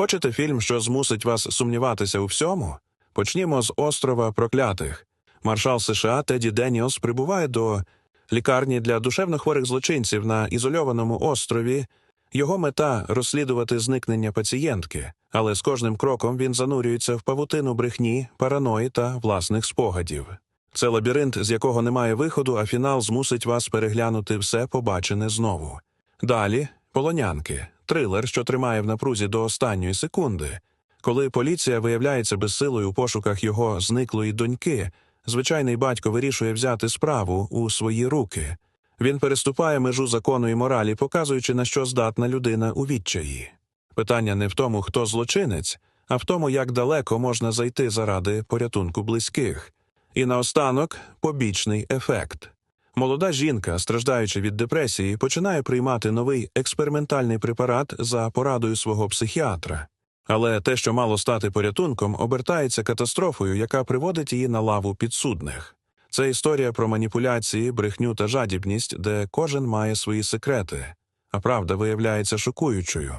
Хочете фільм, що змусить вас сумніватися у всьому? Почнімо з острова проклятих. Маршал США Теді Деніелс прибуває до лікарні для душевнохворих злочинців на ізольованому острові. Його мета розслідувати зникнення пацієнтки, але з кожним кроком він занурюється в павутину брехні, параної та власних спогадів. Це лабіринт, з якого немає виходу, а фінал змусить вас переглянути все побачене знову. Далі полонянки, трилер, що тримає в напрузі до останньої секунди. Коли поліція виявляється безсилою у пошуках його зниклої доньки, звичайний батько вирішує взяти справу у свої руки. Він переступає межу закону і моралі, показуючи, на що здатна людина у відчаї. Питання не в тому, хто злочинець, а в тому, як далеко можна зайти заради порятунку близьких. І наостанок побічний ефект. Молода жінка, страждаючи від депресії, починає приймати новий експериментальний препарат за порадою свого психіатра. Але те, що мало стати порятунком, обертається катастрофою, яка приводить її на лаву підсудних. Це історія про маніпуляції, брехню та жадібність, де кожен має свої секрети, а правда виявляється шокуючою.